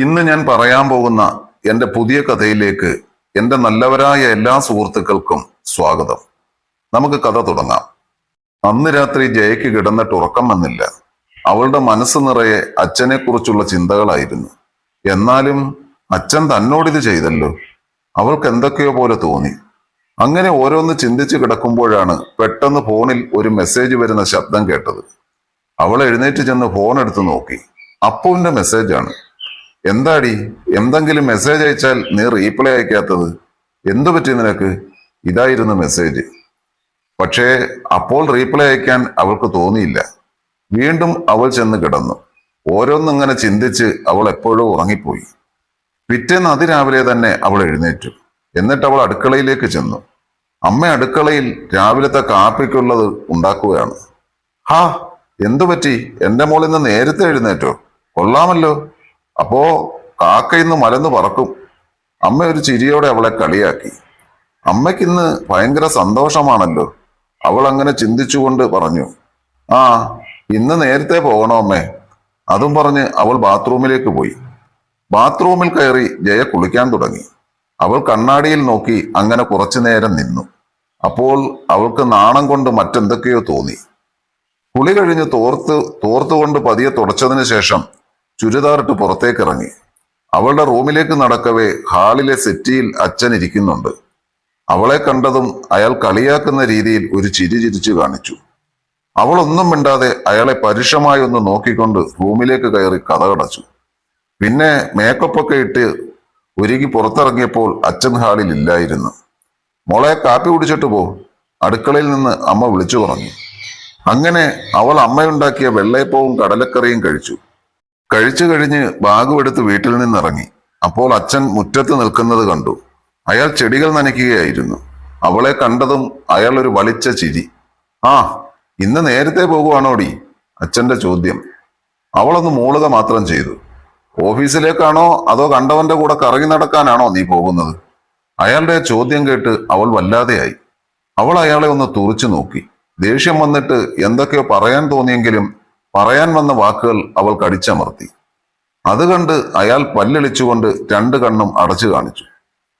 ഇന്ന് ഞാൻ പറയാൻ പോകുന്ന എന്റെ പുതിയ കഥയിലേക്ക് എന്റെ നല്ലവരായ എല്ലാ സുഹൃത്തുക്കൾക്കും സ്വാഗതം. നമുക്ക് കഥ തുടങ്ങാം. അന്ന് രാത്രി ജയക്ക് കിടന്നിട്ട് ഉറക്കം വന്നില്ല. അവളുടെ മനസ്സ് നിറയെ അച്ഛനെക്കുറിച്ചുള്ള ചിന്തകളായിരുന്നു. എന്നാലും അച്ഛൻ തന്നോടിത് ചെയ്തല്ലോ. അവൾക്ക് എന്തൊക്കെയോ പോലെ തോന്നി. അങ്ങനെ ഓരോന്ന് ചിന്തിച്ച് കിടക്കുമ്പോഴാണ് പെട്ടെന്ന് ഫോണിൽ ഒരു മെസ്സേജ് വരുന്ന ശബ്ദം കേട്ടത്. അവൾ എഴുന്നേറ്റ് ചെന്ന് ഫോൺ എടുത്ത് നോക്കി. അപ്പുവിന്റെ മെസ്സേജാണ്. എന്താടി? എന്തെങ്കിലും മെസ്സേജ് അയച്ചാൽ നീ റീപ്ലൈ അയക്കാത്തത്? എന്തു പറ്റി നിനക്ക്? ഇതായിരുന്നു മെസ്സേജ് പക്ഷേ അപ്പോൾ റീപ്ലൈ അയക്കാൻ അവൾക്ക് തോന്നിയില്ല. വീണ്ടും അവൾ ചെന്ന് കിടന്നു. ഓരോന്നിങ്ങനെ ചിന്തിച്ച് അവൾ എപ്പോഴും ഉറങ്ങിപ്പോയി. പിറ്റേന്ന് അതിരാവിലെ തന്നെ അവൾ എഴുന്നേറ്റു. എന്നിട്ട് അവൾ അടുക്കളയിലേക്ക് ചെന്നു. അമ്മ അടുക്കളയിൽ രാവിലത്തെ കാപ്പിക്കുള്ളത് ഉണ്ടാക്കുകയാണ്. ഹാ എന്തു പറ്റി? എന്റെ മോളിൽ നിന്ന് നേരത്തെ എഴുന്നേറ്റോ? കൊള്ളാമല്ലോ. അപ്പോ കാക്ക ഇന്ന് മലന്ന് പറക്കും. അമ്മ ഒരു ചിരിയോടെ അവളെ കളിയാക്കി. അമ്മയ്ക്കിന്ന് ഭയങ്കര സന്തോഷമാണല്ലോ. അവൾ അങ്ങനെ ചിന്തിച്ചുകൊണ്ട് പറഞ്ഞു ആ ഇന്ന് നേരത്തെ പോകണോ അമ്മേ? അതും പറഞ്ഞ് അവൾ ബാത്റൂമിലേക്ക് പോയി. ബാത്റൂമിൽ കയറി ജയ കുളിക്കാൻ തുടങ്ങി. അവൾ കണ്ണാടിയിൽ നോക്കി അങ്ങനെ കുറച്ചു നേരം നിന്നു. അപ്പോൾ അവൾക്ക് നാണം കൊണ്ട് മറ്റെന്തൊക്കെയോ തോന്നി. കുളി കഴിഞ്ഞ് തോർത്ത് തോർത്തുകൊണ്ട് പതിയെ തുടച്ചതിന് ശേഷം ചുരിദാറിട്ട് പുറത്തേക്ക് ഇറങ്ങി അവളുടെ റൂമിലേക്ക് നടക്കവേ ഹാളിലെ സെറ്റിയിൽ അച്ഛൻ ഇരിക്കുന്നുണ്ട്. അവളെ കണ്ടതും അയാൾ കളിയാക്കുന്ന രീതിയിൽ ഒരു ചിരി ചിരിച്ചു കാണിച്ചു. അവളൊന്നും മിണ്ടാതെ അയാളെ പരുഷമായി ഒന്ന് നോക്കിക്കൊണ്ട് റൂമിലേക്ക് കയറി കഥകടച്ചു. പിന്നെ മേക്കപ്പൊക്കെ ഇട്ട് ഒരുങ്ങി പുറത്തിറങ്ങിയപ്പോൾ അച്ഛൻ ഹാളിൽ ഇല്ലായിരുന്നു. മോളെ കാപ്പി കുടിച്ചിട്ട് പോ. അടുക്കളയിൽ നിന്ന് അമ്മ വിളിച്ചു പറഞ്ഞു അങ്ങനെ അവൾ അമ്മയുണ്ടാക്കിയ വെള്ളയപ്പവും കടലക്കറിയും കഴിച്ചു. കഴിച്ചു കഴിഞ്ഞ് ബാഗുമെടുത്ത് വീട്ടിൽ നിന്നിറങ്ങി. അപ്പോൾ അച്ഛൻ മുറ്റത്ത് നിൽക്കുന്നത് കണ്ടു. അയാൾ ചെടികൾ നനയ്ക്കുകയായിരുന്നു. അവളെ കണ്ടതും അയാൾ ഒരു വളിച്ച ചിരി. ആ ഇന്ന് നേരത്തെ പോകുവാണോടി? അച്ഛന്റെ ചോദ്യം. അവളൊന്ന് മൂളുക മാത്രം ചെയ്തു. ഓഫീസിലേക്കാണോ അതോ കണ്ടവന്റെ കൂടെ കറങ്ങി നടക്കാനാണോ നീ പോകുന്നത്? അയാളുടെ ചോദ്യം കേട്ട് അവൾ വല്ലാതെയായി. അവൾ അയാളെ ഒന്ന് തുറിച്ചു നോക്കി. ദേഷ്യം വന്നിട്ട് എന്തൊക്കെയോ പറയാൻ തോന്നിയെങ്കിലും പറയാൻ വന്ന വാക്കുകൾ അവൾ കടിച്ചമർത്തി അത് കണ്ട് അയാൾ പല്ലളിച്ചുകൊണ്ട് രണ്ട് കണ്ണും അടച്ചു കാണിച്ചു.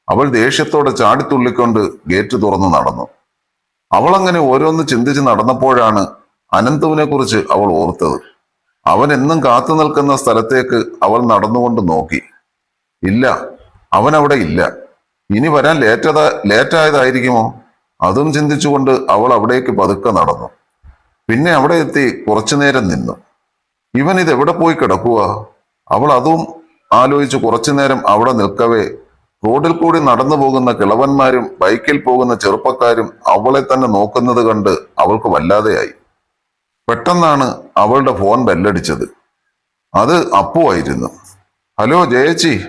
അവൾ ദേഷ്യത്തോടെ ചാടിത്തുള്ളിക്കൊണ്ട് ഗേറ്റ് തുറന്നു നടന്നു. അവൾ അങ്ങനെ ഓരോന്ന് ചിന്തിച്ച് നടന്നപ്പോഴാണ് അനന്തുവിനെ കുറിച്ച് അവൾ ഓർത്തത്. അവൻ എന്നും കാത്തു നിൽക്കുന്ന സ്ഥലത്തേക്ക് അവൾ നടന്നുകൊണ്ട് നോക്കി. ഇല്ല അവൻ അവിടെ ഇല്ല. ഇനി വരാൻ ലേറ്റതാ ലേറ്റായതായിരിക്കുമോ? അതും ചിന്തിച്ചുകൊണ്ട് അവൾ അവിടേക്ക് പതുക്കെ നടന്നു. പിന്നെ അവിടെ എത്തി കുറച്ചു നേരം നിന്നു. ഇവൻ ഇത് എവിടെ പോയി കിടക്കുക അവൾ അതും ആലോചിച്ച് കുറച്ചു നേരം അവിടെ നിൽക്കവേ. റോഡിൽ കൂടി നടന്നു പോകുന്ന കിളവന്മാരും ബൈക്കിൽ പോകുന്ന ചെറുപ്പക്കാരും അവളെ തന്നെ നോക്കുന്നത് കണ്ട് അവൾക്ക് വല്ലാതെയായി. പെട്ടെന്നാണ് അവളുടെ ഫോൺ ബെല്ലടിച്ചത്. അത് അപ്പു ആയിരുന്നു. ഹലോ ജയച്ചി.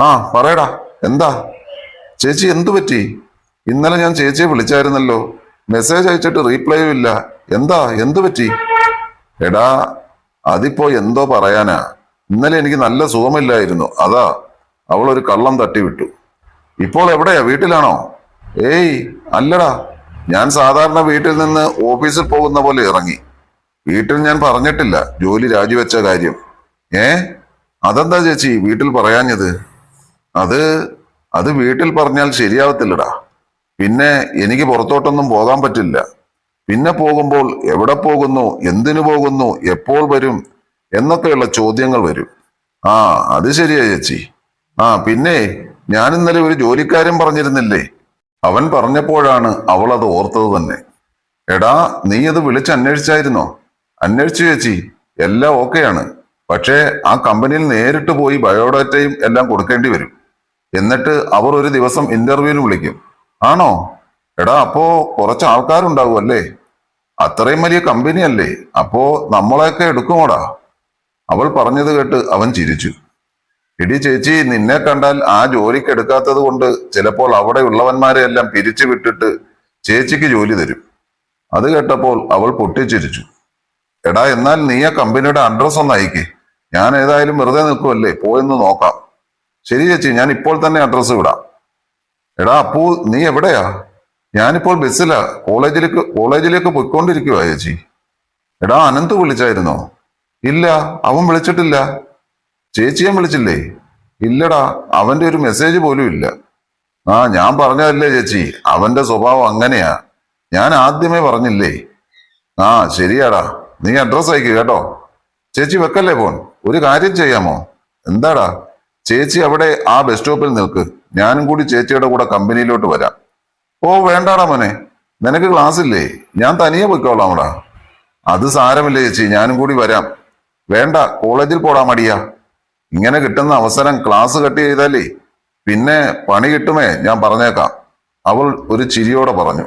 ആ പറയടാ. എന്താ? ചേച്ചി എന്തു പറ്റി? ഇന്നലെ ഞാൻ ചേച്ചിയെ വിളിച്ചായിരുന്നല്ലോ. മെസ്സേജ് അയച്ചിട്ട് റീപ്ലൈയും ഇല്ല. എന്താ? എന്തു പറ്റി? എടാ അതിപ്പോ എന്തോ പറയാനാ. ഇന്നലെ എനിക്ക് നല്ല സുഖമില്ലായിരുന്നു. അതാ അവൾ ഒരു കള്ളം തട്ടിവിട്ടു ഇപ്പോൾ എവിടെയാ? വീട്ടിലാണോ? ഏയ് അല്ലടാ. ഞാൻ സാധാരണ വീട്ടിൽ നിന്ന് ഓഫീസിൽ പോകുന്ന പോലെ ഇറങ്ങി. വീട്ടിൽ ഞാൻ പറഞ്ഞിട്ടില്ല. ജോലി രാജിവെച്ച കാര്യം. ഏ? അതെന്താ ചേച്ചി? വീട്ടിൽ പറയാഞ്ഞത്? അത് അത് വീട്ടിൽ പറഞ്ഞാൽ ശരിയാവത്തില്ലടാ. പിന്നെ എനിക്ക് പുറത്തോട്ടൊന്നും പോകാൻ പറ്റില്ല. പിന്നെ പോകുമ്പോൾ എവിടെ പോകുന്നു? എന്തിനു പോകുന്നു? എപ്പോൾ വരും? എന്നൊക്കെയുള്ള ചോദ്യങ്ങൾ വരും. ആ അത് ശരിയാ ചേച്ചി. ആ പിന്നെ ഞാൻ ഇന്നലെ ഒരു ജോലിക്കാരൻ പറഞ്ഞിരുന്നില്ലേ? അവൻ പറഞ്ഞപ്പോഴാണ് അവൾ അത് ഓർത്തത് തന്നെ. എടാ നീ അത് വിളിച്ച് അന്വേഷിച്ചായിരുന്നോ? അന്വേഷിച്ചു ചേച്ചി. എല്ലാം ഓക്കെയാണ്. പക്ഷേ ആ കമ്പനിയിൽ നേരിട്ട് പോയി ബയോഡാറ്റയും എല്ലാം കൊടുക്കേണ്ടി വരും. എന്നിട്ട് അവർ ഒരു ദിവസം ഇന്റർവ്യൂവിന് വിളിക്കും. ആണോ? എടാ അപ്പോ കുറച്ച് ആൾക്കാരുണ്ടാവും അല്ലേ? അത്രയും വലിയ കമ്പനി അല്ലേ അപ്പോ നമ്മളെയൊക്കെ എടുക്കുമോടാ? അവൾ പറഞ്ഞത് കേട്ട് അവൻ ചിരിച്ചു. എടി ചേച്ചി നിന്നെ കണ്ടാൽ ആ ജോലിക്ക് എടുക്കാത്തത് കൊണ്ട് ചിലപ്പോൾ അവിടെ ഉള്ളവന്മാരെ എല്ലാം പിരിച്ചു വിട്ടിട്ട് ചേച്ചിക്ക് ജോലി തരും. അത് കേട്ടപ്പോൾ അവൾ പൊട്ടിച്ചിരിച്ചു. എടാ എന്നാൽ നീ ആ കമ്പനിയുടെ അഡ്രസ് ഒന്ന് അയക്കേ. ഞാൻ ഏതായാലും വെറുതെ നിൽക്കുമല്ലേ പോയെന്ന് നോക്കാം. ശരി ചേച്ചി ഞാൻ ഇപ്പോൾ തന്നെ അഡ്രസ്സ് വിടാം. എടാ അപ്പു നീ എവിടെയാ? ഞാനിപ്പോൾ ബസ്സിലാ. കോളേജിലേക്ക് കോളേജിലേക്ക് പോയിക്കൊണ്ടിരിക്കുവാ ചേച്ചി. എടാ അനന്ത് വിളിച്ചായിരുന്നോ? ഇല്ല അവൻ വിളിച്ചിട്ടില്ല. ചേച്ചിയെ വിളിച്ചില്ലേ? ഇല്ലടാ അവന്റെ ഒരു മെസ്സേജ് പോലും ഇല്ല. ആ ഞാൻ പറഞ്ഞതല്ലേ ചേച്ചി. അവന്റെ സ്വഭാവം അങ്ങനെയാ. ഞാൻ ആദ്യമേ പറഞ്ഞില്ലേ? ആ ശരിയാടാ. നീ അഡ്രസ് അയക്കുക കേട്ടോ. ചേച്ചി വെക്കല്ലേ ഫോൺ ഒരു കാര്യം ചെയ്യാമോ? എന്താടാ? ചേച്ചി അവിടെ ആ ബസ് സ്റ്റോപ്പിൽ നിൽക്ക്. ഞാനും കൂടി ചേച്ചിയുടെ കൂടെ കമ്പനിയിലോട്ട് വരാം. ഓ വേണ്ടാടാ മോനെ. നിനക്ക് ക്ലാസ് ഇല്ലേ? ഞാൻ തനിയെ പോയിക്കോളാമടാ അത് സാരമില്ല ചേച്ചി ഞാനും കൂടി വരാം. വേണ്ട കോളേജിൽ പോടാ മടിയാ. ഇങ്ങനെ കിട്ടുന്ന അവസരം ക്ലാസ് കട്ട് ചെയ്താലേ പിന്നെ പണി കിട്ടുമേ ഞാൻ പറഞ്ഞേക്കാം. അവൾ ഒരു ചിരിയോടെ പറഞ്ഞു.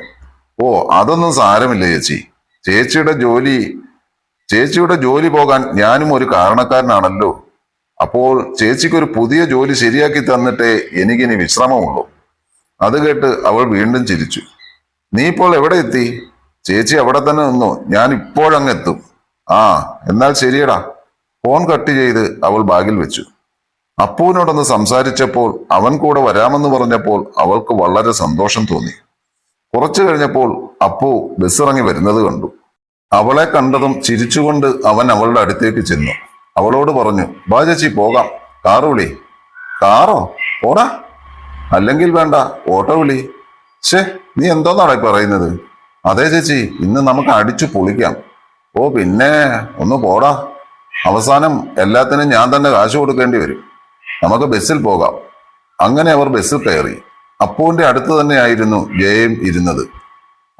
ഓ അതൊന്നും സാരമില്ല ചേച്ചി? ചേച്ചിയുടെ ജോലി ചേച്ചിയുടെ ജോലി പോകാൻ ഞാനും ഒരു കാരണക്കാരനാണല്ലോ. അപ്പോൾ ചേച്ചിക്ക് ഒരു പുതിയ ജോലി ശരിയാക്കി തന്നിട്ടേ എനിക്കിനി വിശ്രമമുള്ളൂ. അത് കേട്ട് അവൾ വീണ്ടും ചിരിച്ചു. നീ ഇപ്പോൾ എവിടെ എത്തി? ചേച്ചി അവിടെ തന്നെ നിന്നു? ഞാൻ ഇപ്പോഴങ്ങ് എത്തും. ആ എന്നാൽ ശരിയടാ. ഫോൺ കട്ട് ചെയ്ത് അവൾ ബാഗിൽ വെച്ചു. അപ്പുവിനോടൊന്ന് സംസാരിച്ചപ്പോൾ അവൻ കൂടെ വരാമെന്ന് പറഞ്ഞപ്പോൾ അവൾക്ക് വളരെ സന്തോഷം തോന്നി. കുറച്ചു കഴിഞ്ഞപ്പോൾ അപ്പു ബസ് ഇറങ്ങി വരുന്നത് കണ്ടു. അവളെ കണ്ടതും ചിരിച്ചുകൊണ്ട് അവൻ അവളുടെ അടുത്തേക്ക് ചെന്നു. അവളോട് പറഞ്ഞു ബാ ചേച്ചി പോകാം. കാറ് വിളി. കാറോ? പോടാ. അല്ലെങ്കിൽ വേണ്ട ഓട്ടോ വിളി. ഷേ നീ എന്തോന്നാടാ ഈ പറയുന്നത്? അതേ ചേച്ചി ഇന്ന് നമുക്ക് അടിച്ചു പൊളിക്കാം. ഓ പിന്നെ ഒന്ന് പോടാ. അവസാനം എല്ലാത്തിനും ഞാൻ തന്നെ കാശ് കൊടുക്കേണ്ടി വരും. നമുക്ക് ബസ്സിൽ പോകാം. അങ്ങനെ അവർ ബസ്സിൽ കയറി. അപ്പുവിന്റെ അടുത്ത് തന്നെയായിരുന്നു ജയയും ഇരുന്നത്.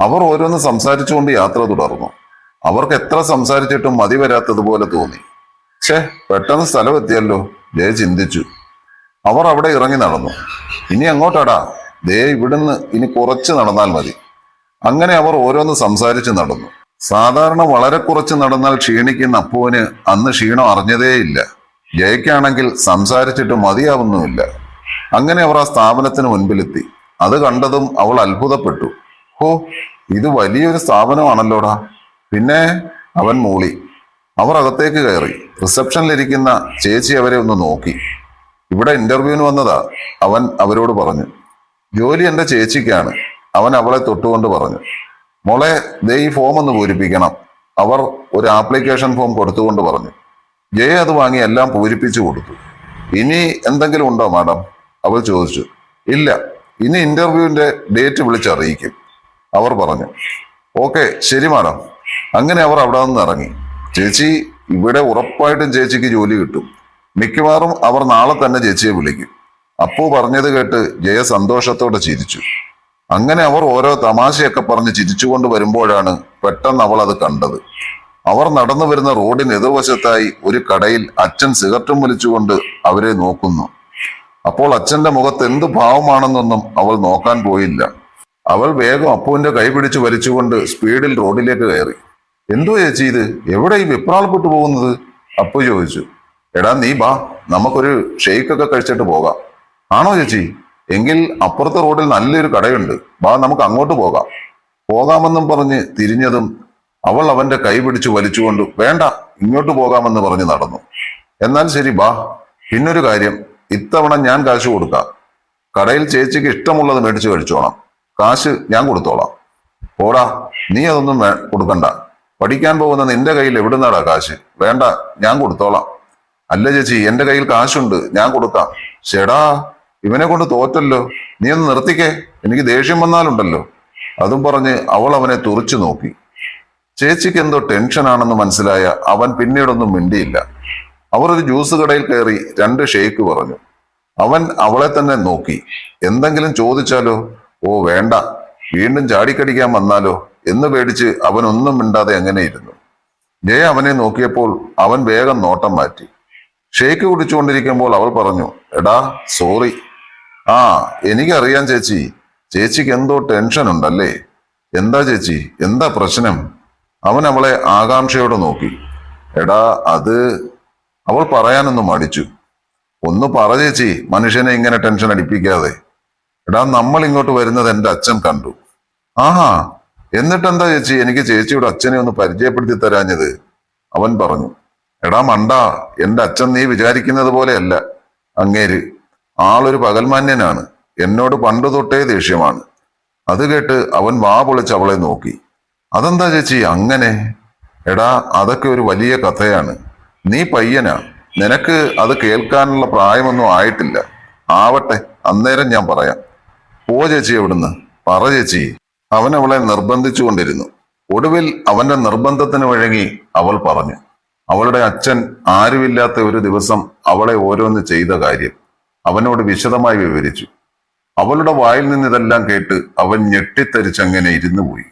അവർ ഓരോന്ന് സംസാരിച്ചുകൊണ്ട് യാത്ര തുടർന്നു. അവർക്ക് എത്ര സംസാരിച്ചിട്ടും മതി വരാത്തതുപോലെ തോന്നി. ഛേ പെട്ടെന്ന് സ്ഥലം എത്തിയല്ലോ ജയ ചിന്തിച്ചു. അവർ അവിടെ ഇറങ്ങി നടന്നു. ഇനി അങ്ങോട്ടാടാ. ദേ ഇവിടുന്ന് ഇനി കുറച്ച് നടന്നാൽ മതി. അങ്ങനെ അവർ ഓരോന്ന് സംസാരിച്ച് നടന്നു. സാധാരണ വളരെ കുറച്ച് നടന്നാൽ ക്ഷീണിക്കുന്ന അപ്പുവിന് അന്ന് ക്ഷീണം അറിഞ്ഞതേയില്ല. ജയക്കാണെങ്കിൽ സംസാരിച്ചിട്ട് മതിയാവുന്നുമില്ല. അങ്ങനെ അവർ ആ സ്ഥാപനത്തിന് മുൻപിലെത്തി. അത് കണ്ടതും അവൾ അത്ഭുതപ്പെട്ടു. ഹോ ഇത് വലിയൊരു സ്ഥാപനമാണല്ലോടാ. പിന്നെ അവൻ മൂളി. അവർ അകത്തേക്ക് കയറി. റിസപ്ഷനിലിരിക്കുന്ന ചേച്ചി അവരെ ഒന്ന് നോക്കി. ഇവിടെ ഇന്റർവ്യൂവിന് വന്നതാ. അവൻ അവരോട് പറഞ്ഞു ജോലി എന്റെ ചേച്ചിക്കാണ്. അവൻ അവളെ തൊട്ടുകൊണ്ട് പറഞ്ഞു മോളെ ദേ ഈ ഫോം ഒന്ന് പൂരിപ്പിക്കണം. അവർ ഒരു ആപ്ലിക്കേഷൻ ഫോം കൊടുത്തുകൊണ്ട് പറഞ്ഞു ജയ അത് വാങ്ങി എല്ലാം പൂരിപ്പിച്ചു കൊടുത്തു. ഇനി എന്തെങ്കിലും ഉണ്ടോ മാഡം? അവൾ ചോദിച്ചു ഇല്ല ഇനി ഇന്റർവ്യൂവിന്റെ ഡേറ്റ് വിളിച്ചറിയിക്കും അവർ പറഞ്ഞു ഓക്കെ ശരി മാഡം. അങ്ങനെ അവർ അവിടെ നിന്ന് ഇറങ്ങി. ചേച്ചി ഇവിടെ ഉറപ്പായിട്ടും ചേച്ചിക്ക് ജോലി കിട്ടും. മിക്കവാറും അവർ നാളെ തന്നെ ചേച്ചിയെ വിളിക്കും. അപ്പു പറഞ്ഞത് കേട്ട് ജയ സന്തോഷത്തോടെ ചിരിച്ചു. അങ്ങനെ അവർ ഓരോ തമാശയൊക്കെ പറഞ്ഞ് ചിരിച്ചുകൊണ്ട് വരുമ്പോഴാണ് പെട്ടെന്ന് അവൾ അത് കണ്ടത്. അവർ നടന്നു വരുന്ന റോഡിന് എതിർവശത്തായി ഒരു കടയിൽ അച്ഛൻ സിഗരറ്റും വലിച്ചുകൊണ്ട് അവരെ നോക്കുന്നു. അപ്പോൾ അച്ഛന്റെ മുഖത്ത് എന്ത് ഭാവമാണെന്നൊന്നും അവൾ നോക്കാൻ പോയില്ല. അവൾ വേഗം അപ്പുവിന്റെ കൈ പിടിച്ച് വലിച്ചുകൊണ്ട് സ്പീഡിൽ റോഡിലേക്ക് കയറി. എന്തോ ചേച്ചി ഇത്? എവിടെ ഈ വിപ്രാളപ്പെട്ടു പോകുന്നത്? അപ്പു ചോദിച്ചു. എടാ നീ ബാ നമുക്കൊരു ഷെയ്ക്കൊക്കെ കഴിച്ചിട്ട് പോകാം. ആണോ ചേച്ചി? എങ്കിൽ അപ്പുറത്തെ റോഡിൽ നല്ലൊരു കടയുണ്ട്. ബാ നമുക്ക് അങ്ങോട്ട് പോകാം. പോകാമെന്നും പറഞ്ഞ് തിരിഞ്ഞതും അവൾ അവന്റെ കൈ പിടിച്ചു വലിച്ചുകൊണ്ട് വേണ്ട ഇങ്ങോട്ട് പോകാമെന്ന് പറഞ്ഞ് നടന്നു. എന്നാൽ ശരി ബാ പിന്നൊരു കാര്യം ഇത്തവണ ഞാൻ കാശ് കൊടുക്കാം. കടയിൽ ചേച്ചിക്ക് ഇഷ്ടമുള്ളത് മേടിച്ചു കഴിച്ചോണം. കാശ് ഞാൻ കൊടുത്തോളാം. പോടാ നീ അതൊന്നും കൊടുക്കണ്ട. പഠിക്കാൻ പോകുന്ന നിന്റെ കയ്യിൽ എവിടുന്നാടാ കാശ്? വേണ്ട ഞാൻ കൊടുത്തോളാം. അല്ല ചേച്ചി എന്റെ കയ്യിൽ കാശുണ്ട് ഞാൻ കൊടുക്കാം. ചേടാ ഇവനെ കൊണ്ട് തോറ്റല്ലോ. നീ ഒന്ന് നിർത്തിക്കേ. എനിക്ക് ദേഷ്യം വന്നാലുണ്ടല്ലോ. അതും പറഞ്ഞ് അവൾ അവനെ തുറച്ചു നോക്കി. ചേച്ചിക്ക് എന്തോ ടെൻഷനാണെന്ന് മനസ്സിലായ അവൻ പിന്നീടൊന്നും മിണ്ടിയില്ല. അവർ ഒരു ജ്യൂസ് കടയിൽ കയറി രണ്ട് ഷേക്ക് പറഞ്ഞു. അവൻ അവളെ തന്നെ നോക്കി. എന്തെങ്കിലും ചോദിച്ചാലോ? ഓ വേണ്ട. വീണ്ടും ചാടിക്കടിക്കാൻ വന്നാലോ? എന്ന് പേടിച്ച് അവൻ ഒന്നും മിണ്ടാതെ അങ്ങനെ ഇരുന്നു ജയ അവനെ നോക്കിയപ്പോൾ അവൻ വേഗം നോട്ടം മാറ്റി. ഷേക്ക് കുടിച്ചുകൊണ്ടിരിക്കുമ്പോൾ അവൾ പറഞ്ഞു എടാ സോറി ആ എനിക്കറിയാം ചേച്ചി. ചേച്ചിക്ക് എന്തോ ടെൻഷൻ ഉണ്ടല്ലേ? എന്താ ചേച്ചി? എന്താ പ്രശ്നം? അവൻ അവളെ ആകാംക്ഷയോടെ നോക്കി. എടാ അത് അവൾ പറയാനൊന്നും മടിച്ചു. ഒന്ന് പറ ചേച്ചി മനുഷ്യനെ ഇങ്ങനെ ടെൻഷൻ അടിപ്പിക്കാതെ. എടാ നമ്മൾ ഇങ്ങോട്ട് വരുന്നത് എന്റെ അച്ഛൻ കണ്ടു. ആഹാ എന്നിട്ടെന്താ ചേച്ചി? എനിക്ക് ചേച്ചിയുടെ അച്ഛനെ ഒന്ന് പരിചയപ്പെടുത്തി തരാഞ്ഞത്. അവൻ പറഞ്ഞു. എടാ മണ്ട എന്റെ അച്ഛൻ നീ വിചാരിക്കുന്നത് പോലെയല്ല. അങ്ങേര് ആളൊരു പകൽമാന്യനാണ്. എന്നോട് പണ്ട് തൊട്ടേ ദേഷ്യമാണ്. അത് കേട്ട് അവൻ വാ പൊളിച്ച് അവളെ നോക്കി. അതെന്താ ചേച്ചി അങ്ങനെ? എടാ അതൊക്കെ ഒരു വലിയ കഥയാണ്. നീ പയ്യനാ. നിനക്ക് അത് കേൾക്കാനുള്ള പ്രായമൊന്നും ആയിട്ടില്ല. ആവട്ടെ അന്നേരം ഞാൻ പറയാം. പോ ചേച്ചി എവിടുന്ന് പറ ചേച്ചി. അവൻ അവളെ നിർബന്ധിച്ചുകൊണ്ടിരുന്നു. ഒടുവിൽ അവന്റെ നിർബന്ധത്തിന് വഴങ്ങി അവൾ പറഞ്ഞു. അവളുടെ അച്ഛൻ ആരുമില്ലാത്ത ഒരു ദിവസം അവളെ ഓരോന്ന് ചെയ്ത കാര്യം അവനോട് വിശദമായി വിവരിച്ചു. അവളുടെ വായിൽ നിന്ന് ഇതെല്ലാം കേട്ട് അവൻ ഞെട്ടിത്തരിച്ചങ്ങനെ ഇരുന്നു പോയി